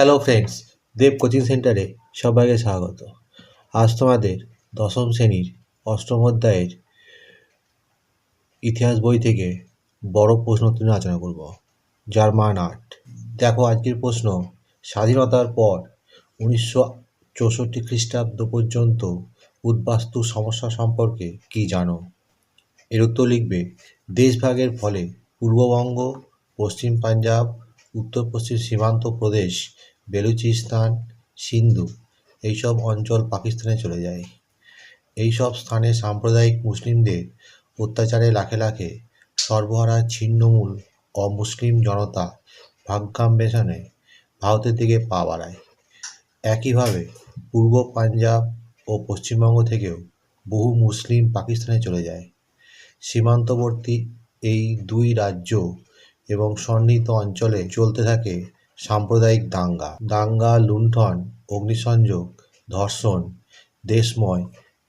Hello friends দেব coaching সেন্টারে সবাইকে স্বাগত। আজ তোমাদের দশম শ্রেণির অষ্টম অধ্যায়ের ইতিহাস বই থেকে বড় প্রশ্ন তুলে আলোচনা করব, যার মান দেখো আজকের প্রশ্ন, স্বাধীনতার পর উনিশশো চৌষট্টি খ্রিস্টাব্দ পর্যন্ত উদ্বাস্তু সমস্যা সম্পর্কে কি জানো? এর উত্তর লিখবে, দেশভাগের ফলে পূর্ববঙ্গ, পশ্চিম পাঞ্জাব উত্তর পশ্চিম সীমান্ত প্রদেশ বেলুচিস্তান, সিন্ধু, এইসব অঞ্চল পাকিস্তানে চলে যায়। এই সব স্থানে সাম্প্রদায়িক মুসলিমদের অত্যাচারে লাখে লাখে সর্বহারা ছিন্নমূল অমুসলিম জনতা ভাগ্যান্বেষণে ভারতের দিকে পা বাড়ায়। একইভাবে পূর্ব পাঞ্জাব ও পশ্চিমবঙ্গ থেকেও বহু মুসলিম পাকিস্তানে চলে যায়। সীমান্তবর্তী এই দুই রাজ্য এবং সন্নিহিত অঞ্চলে চলতে থাকে সাম্প্রদায়িক দাঙ্গা। দাঙ্গা, লুণ্ঠন, অগ্নিসংযোগ, ধর্ষণ, দেশময়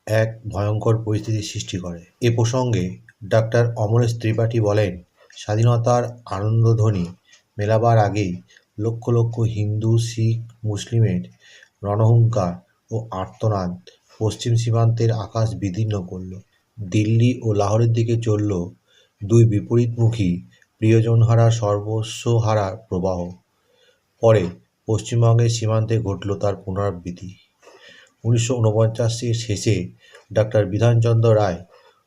এক ভয়ঙ্কর পরিস্থিতির সৃষ্টি করে। এ প্রসঙ্গে ডাক্তার অমরেশ ত্রিপাঠী বলেন, স্বাধীনতার আনন্দধ্বনি মেলাবার আগেই লক্ষ লক্ষ হিন্দু, শিখ, মুসলিমের রণহুঙ্কার ও আর্তনাদ পশ্চিম সীমান্তের আকাশ বিদীর্ণ করল। দিল্লি ও লাহোরের দিকে চলল দুই বিপরীতমুখী প্রিয়জনহারা সর্বস্বহারা প্রবাহ। পরে পশ্চিমবঙ্গের সীমান্তে ঘটল তার পুনরাবৃত্তি। উনিশশো ঊনপঞ্চাশের শেষে ডাক্তার বিধানচন্দ্র রায়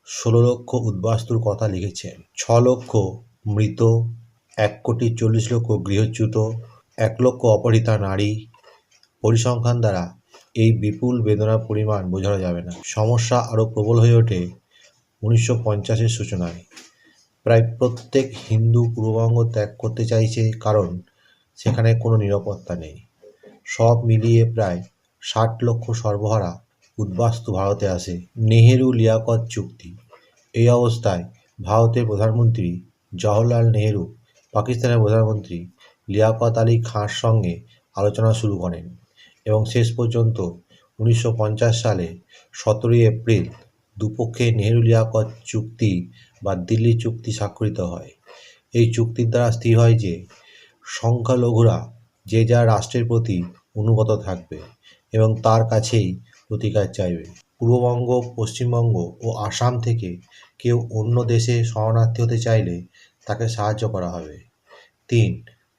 ষোলো লক্ষ উদ্বাস্তুর কথা লিখেছেন। ছ লক্ষ মৃত, এক কোটি চল্লিশ লক্ষ গৃহচ্যুত, এক লক্ষ অপহৃতা নারী পরিসংখ্যান দ্বারা এই বিপুল বেদনার পরিমাণ বোঝানো যাবে না। সমস্যা আরও প্রবল হয়ে ওঠে উনিশশো পঞ্চাশের সূচনায়। প্রায় প্রত্যেক হিন্দু পূর্ববঙ্গ ত্যাগ করতে চাইছে কারণ সেখানে কোনো নিরাপত্তা নেই। সব মিলিয়ে প্রায় ষাট লক্ষ সর্বহারা উদ্বাস্তু ভারতে আসে। নেহেরু লিয়াকত চুক্তি। এই অবস্থায় ভারতের প্রধানমন্ত্রী জওহরলাল নেহেরু, পাকিস্তানের প্রধানমন্ত্রী লিয়াকত আলী খাঁর সঙ্গে আলোচনা শুরু করেন এবং শেষ পর্যন্ত উনিশশো পঞ্চাশ সালে সতেরোই এপ্রিল দুপক্ষে নেহেরু লিয়াকত চুক্তি বা দিল্লি চুক্তি স্বাক্ষরিত হয়। এই চুক্তির দ্বারা স্থির হয় যে সংখ্যালঘুরা যে যার রাষ্ট্রের প্রতি অনুগত থাকবে এবং তার কাছেই প্রতিকার চাইবে। পূর্ববঙ্গ, পশ্চিমবঙ্গ ও আসাম থেকে কেউ অন্য দেশে শরণার্থী হতে চাইলে তাকে সাহায্য করা হবে। তিন,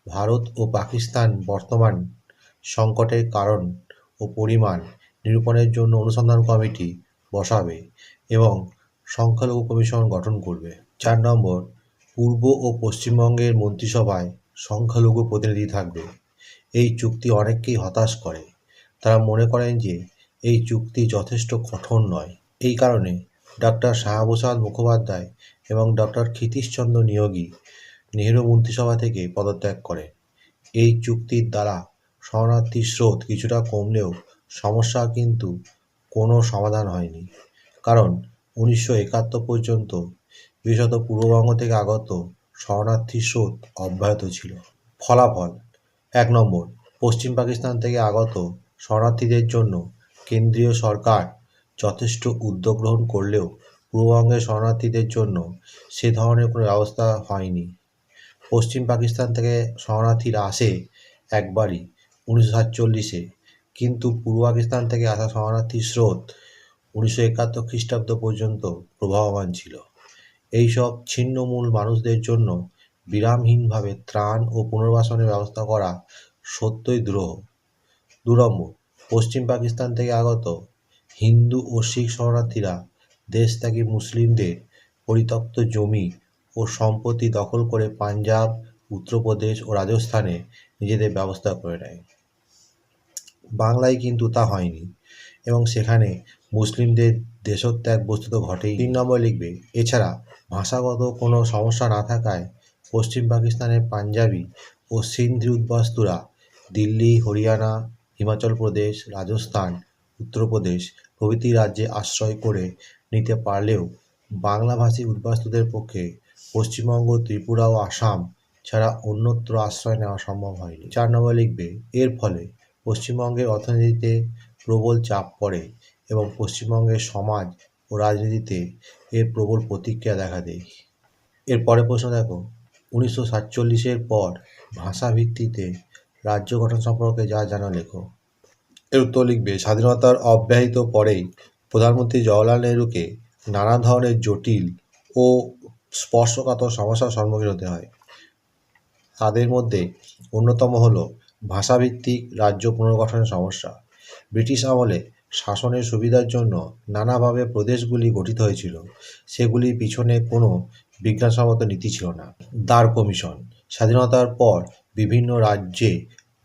ভারত ও পাকিস্তান বর্তমান সংকটের কারণ ও পরিমাণ নিরূপণের জন্য অনুসন্ধান কমিটি বসাবে এবং সংখ্যালঘু কমিশন গঠন করবে। চার নম্বর, পূর্ব ও পশ্চিমবঙ্গের মন্ত্রিসভায় সংখ্যালঘু প্রতিনিধি থাকবে। এই চুক্তি অনেককেই হতাশ করে। তারা মনে করেন যে এই চুক্তি যথেষ্ট কঠোর নয়। এই কারণে ডক্টর শাহবুসাদ মুখোপাধ্যায় এবং ডক্টর ক্ষিতীশচন্দ্র নিয়োগী নেহেরু মন্ত্রিসভা থেকে পদত্যাগ করেন। এই চুক্তির দ্বারা শরণার্থীর স্রোত কিছুটা কমলেও সমস্যা কিন্তু কোনো সমাধান হয়নি। কারণ উনিশশো একাত্তর পর্যন্ত বিশেষত পূর্ববঙ্গ থেকে আগত শরণার্থী স্রোত অব্যাহত ছিল। ফলাফল, এক নম্বর, পশ্চিম পাকিস্তান থেকে আগত শরণার্থীদের জন্য কেন্দ্রীয় সরকার যথেষ্ট উদ্যোগ গ্রহণ করলেও পূর্ববঙ্গের শরণার্থীদের জন্য সে ধরনের কোনো ব্যবস্থা হয়নি। পশ্চিম পাকিস্তান থেকে শরণার্থীরা আসে একবারই উনিশশো সাতচল্লিশে, কিন্তু পূর্ব পাকিস্তান থেকে আসা শরণার্থীর স্রোত উনিশশো একাত্তর খ্রিস্টাব্দ পর্যন্ত প্রবাহমান ছিল। এইসব ছিন্নমূল মানুষদের জন্য বিরামহীনভাবে ত্রাণ ও পুনর্বাসনের ব্যবস্থা করা সত্যই দ্রোহ। দু নম্বর পশ্চিম পাকিস্তান থেকে আগত হিন্দু ও শিখ শরণার্থীরা দেশত্যাগী মুসলিমদের পরিত্যক্ত জমি ও সম্পত্তি দখল করে পাঞ্জাব, উত্তরপ্রদেশ ও রাজস্থানে নিজেদের ব্যবস্থা করে নেয়। বাংলায় কিন্তু তা হয়নি এবং সেখানে মুসলিমদের দেশত্যাগ বস্তুত ঘটেই। তিন নম্বর লিখবে, এছাড়া ভাষাগত কোনো সমস্যা না থাকায় পশ্চিম পাকিস্তানের পাঞ্জাবি ও সিন্ধি উদ্বাস্তুরা দিল্লি, হরিয়ানা, হিমাচল প্রদেশ, রাজস্থান, উত্তরপ্রদেশ প্রভৃতি রাজ্যে আশ্রয় করে নিতে পারলেও বাংলাভাষী উদ্বাস্তুদের পক্ষে পশ্চিমবঙ্গ, ত্রিপুরা ও আসাম ছাড়া অন্যত্র আশ্রয় নেওয়া সম্ভব হয়নি। চার নম্বর লিখবে, এর ফলে পশ্চিমবঙ্গের অর্থনীতিতে প্রবল চাপ পড়ে। এবং পশ্চিমবঙ্গের সমাজ ও রাজনীতিতে এর প্রবল প্রতিক্রিয়া দেখা দেয়। এর পরের প্রশ্ন দেখো, উনিশশো সাতচল্লিশের পর ভাষা ভিত্তিতে রাজ্য গঠন সম্পর্কে যা জানা লেখো। এর উত্তর লিখবে, স্বাধীনতার অব্যাহত পরেই প্রধানমন্ত্রী জওয়াহরলাল নেহরুকে নানা ধরনের জটিল ও স্পর্শকাতর সমস্যার সম্মুখীন হতে হয়। তাদের মধ্যে অন্যতম হল ভাষাভিত্তিক রাজ্য পুনর্গঠনের সমস্যা। ব্রিটিশ আমলে শাসনের সুবিধার জন্য নানাভাবে প্রদেশগুলি গঠিত হয়েছিল। সেগুলির পিছনে কোনো বিজ্ঞানসম্মত নীতি ছিল না। দ্বার কমিশন স্বাধীনতার পর বিভিন্ন রাজ্যে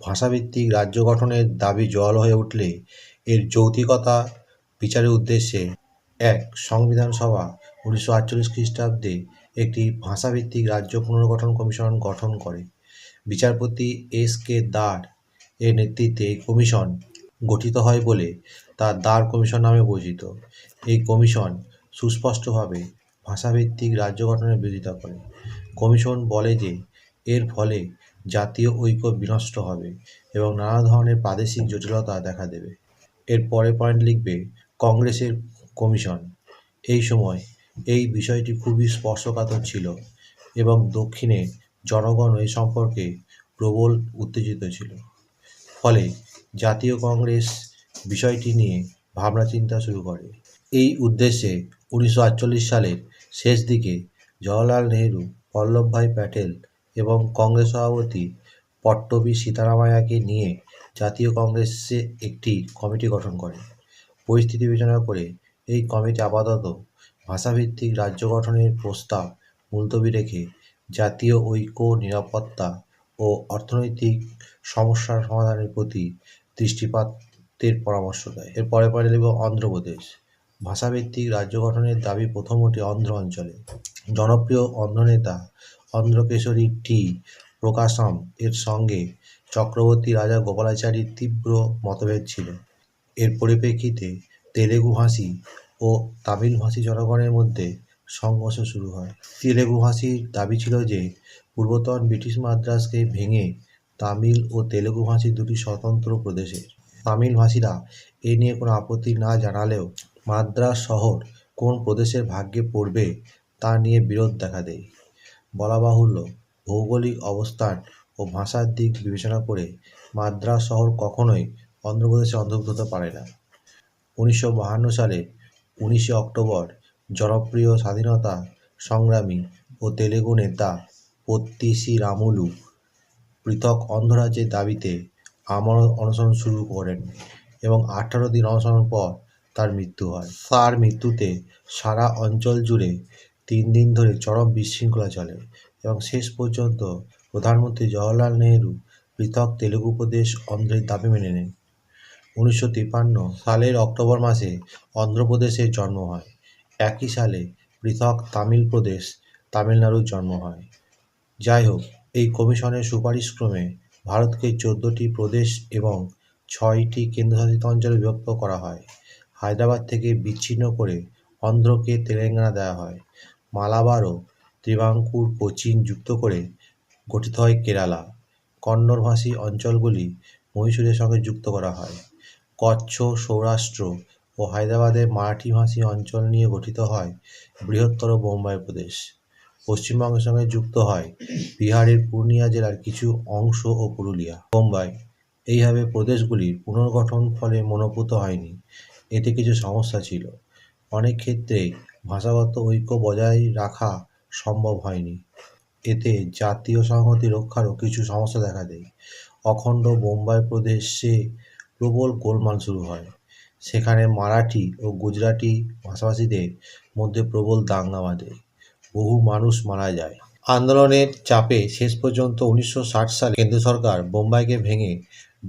ভাষাভিত্তিক রাজ্য গঠনের দাবি জল হয়ে উঠলে এর যৌতিকতা বিচারের উদ্দেশ্যে এক সংবিধান সভা উনিশশো আটচল্লিশ খ্রিস্টাব্দে একটি ভাষাভিত্তিক রাজ্য পুনর্গঠন কমিশন গঠন করে। বিচারপতি এস কে দার এর নেতৃত্বে কমিশন গঠিত হয় বলে তা দার কমিশন নামে পরিচিত। এই কমিশন সুস্পষ্টভাবে ভাষাভিত্তিক রাজ্য গঠনের বিরোধিতা করে। কমিশন বলে যে, এর ফলে জাতীয় ঐক্য বিনষ্ট হবে এবং নানা ধরনের প্রাদেশিক জটিলতা দেখা দেবে। এর পরে পয়েন্ট লিখবে, কংগ্রেসের কমিশন। এই সময় এই বিষয়টি খুবই স্পর্শকাতর ছিল এবং দক্ষিণে জনগণ এই সম্পর্কে প্রবল উত্তেজিত ছিল। ফলে জাতীয় কংগ্রেস বিষয়টি নিয়ে ভাবনা চিন্তা শুরু করে। এই উদ্দেশ্যে উনিশশো আটচল্লিশ সালের শেষ দিকে জওয়াহরলাল নেহেরু বল্লভভাই প্যাটেল এবং কংগ্রেস সভাপতি পট্টবী সীতারামায়াকে নিয়ে জাতীয় কংগ্রেসে একটি কমিটি গঠন করে। পরিস্থিতি বিবেচনা করে এই কমিটি আপাতত ভাষাভিত্তিক রাজ্য গঠনের প্রস্তাব মুলতবি রেখে জাতীয় ঐক্য, নিরাপত্তা ও অর্থনৈতিক সমস্যার সমাধানের প্রতি দৃষ্টিপাতের পরামর্শ দেয়। এর পরে পরে লিখব অন্ধ্রপ্রদেশ। ভাষাভিত্তিক রাজ্য গঠনের দাবি প্রথমটি অন্ধ্র অঞ্চলে। জনপ্রিয় অন্ধ্র নেতা অন্ধ্রকেশরী টি. প্রকাশম এর সঙ্গে চক্রবর্তী রাজা গোপালাচারীর তীব্র মতভেদ ছিল। এর পরিপ্রেক্ষিতে তেলেগুভাষী ও তামিলভাষী জনগণের মধ্যে সংঘর্ষ শুরু হয়। তেলেগুভাষীর দাবি ছিল যে, পূর্বতন ব্রিটিশ মাদ্রাসকে ভেঙে তামিল ও তেলেগুভাষী দুটি স্বতন্ত্র প্রদেশের তামিলভাষীরা এ নিয়ে কোনো আপত্তি না জানালেও মাদ্রাস শহর কোন প্রদেশের ভাগ্যে পড়বে তা নিয়ে বিরোধ দেখা দেয়। বলা বাহুল্য, ভৌগোলিক অবস্থান ও ভাষার দিক বিবেচনা করে মাদ্রাস শহর কখনোই অন্ধ্রপ্রদেশে অন্তর্ভুক্ত হতে পারে না। উনিশশো বাহান্ন সালে উনিশে অক্টোবর জনপ্রিয় স্বাধীনতা সংগ্রামী ও তেলেগু নেতা পত্তিসি রামুলু পৃথক অন্ধ্ররাজ্যের দাবিতে আমর অনশন শুরু করেন এবং আঠারো দিন অনশনের পর তার মৃত্যু হয়। তার মৃত্যুতে সারা অঞ্চল জুড়ে তিন দিন ধরে চরম বিশৃঙ্খলা চলে এবং শেষ পর্যন্ত প্রধানমন্ত্রী জওয়াহরলাল নেহেরু পৃথক তেলুগু প্রদেশ অন্ধ্রের দাবি মেনে নেন। উনিশশো তিপ্পান্ন সালের অক্টোবর মাসে অন্ধ্রপ্রদেশের জন্ম হয়। একই সালে পৃথক তামিল প্রদেশ তামিলনাড়ুর জন্ম হয়। যাই হোক কমিশনের সুপারিশক্রমে ভারতকে চোদ্দোটি প্রদেশ এবং ছয়টি কেন্দ্রশাসিত অঞ্চলে বিভক্ত করা হয়। হায়দ্রাবাদ থেকে বিচ্ছিন্ন করে অন্ধ্রকে তেলেঙ্গানা দেওয়া হয়। মালাবার ও ত্রিবাঙ্কুর কোচিন যুক্ত করে গঠিত হয় কেরালা। কন্নড়ভাষী অঞ্চলগুলি মহীশূরের সঙ্গে যুক্ত করা হয়। কচ্ছ, সৌরাষ্ট্র ও হায়দ্রাবাদের মারাঠিভাষী অঞ্চল নিয়ে গঠিত হয় বৃহত্তর বোম্বাই প্রদেশ। পশ্চিমবঙ্গের সঙ্গে যুক্ত হয়। বিহারের পূর্ণিয়া জেলার কিছু অংশ ও পুরুলিয়া। বোম্বাই। এইভাবে প্রদেশগুলির পুনর্গঠন ফলে মনোভূত হয়নি। এতে কিছু সমস্যা ছিল। অনেক ক্ষেত্রে ভাষাগত ঐক্য বজায় রাখা সম্ভব হয়নি। এতে জাতীয় সংহতি রক্ষারও কিছু সমস্যা দেখা দেয়। অখণ্ড বোম্বাই প্রদেশে প্রবল গোলমাল শুরু হয়। সেখানে মারাঠি ও গুজরাটি ভাষাভাষীদের মধ্যে প্রবল দাঙ্গা বাঁধে। বহু মানুষ মারা যায়। আন্দোলনের চাপে শেষ পর্যন্ত উনিশশো ষাট সালে কেন্দ্র সরকার বোম্বাইকে ভেঙে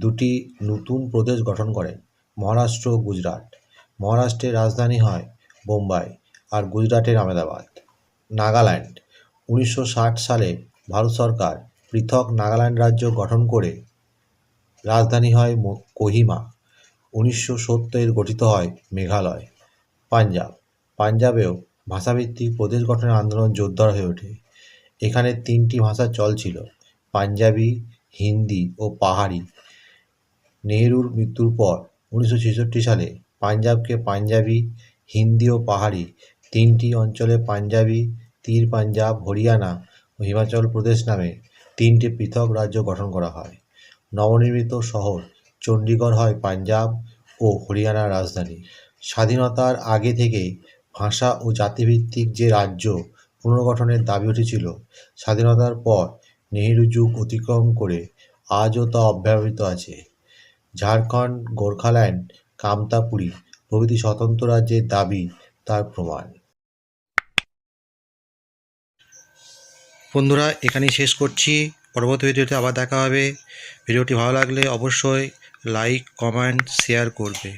দুটি নতুন প্রদেশ গঠন করেন, মহারাষ্ট্র ও গুজরাট। মহারাষ্ট্রের রাজধানী হয় বোম্বাই আর গুজরাটের আহমেদাবাদ। নাগাল্যান্ড, উনিশশো ষাট সালে ভারত সরকার পৃথক নাগাল্যান্ড রাজ্য গঠন করে রাজধানী হয় কোহিমা। উনিশশো সত্তরে গঠিত হয় মেঘালয়, পাঞ্জাব। পাঞ্জাবেও ভাষাভিত্তিক প্রদেশ গঠনের আন্দোলন জোরদার হয়ে ওঠে। এখানে তিনটি ভাষা চল ছিল, পাঞ্জাবি, হিন্দি ও পাহাড়ি। নেহরুর মৃত্যুর পর উনিশশো ছেষট্টি সালে পাঞ্জাবকে পাঞ্জাবি, হিন্দি ও পাহাড়ি তিনটি অঞ্চলে পাঞ্জাবি, তীর পাঞ্জাব, হরিয়ানা ও হিমাচল প্রদেশ নামে তিনটি পৃথক রাজ্য গঠন করা হয়। নবনির্মিত শহর চণ্ডীগড় হয় পাঞ্জাব ও হরিয়ানার রাজধানী। স্বাধীনতার আগে থেকেই ভাষা ও জাতিভিত্তিক যে রাজ্য পুনর্গঠনের দাবি উঠেছিল, স্বাধীনতার পর নেহেরু যুগ অতিক্রম করে আজও তা অব্যাহত আছে। ঝাড়খণ্ড, গোর্খাল্যান্ড, কামতাপুরী প্রভৃতি স্বতন্ত্র রাজ্যের দাবি তার প্রমাণ। বন্ধুরা, এখানেই শেষ করছি। পরবর্তী ভিডিওতে আবার দেখা হবে। ভিডিওটি ভালো লাগলে অবশ্যই লাইক, কমেন্ট, শেয়ার করবে।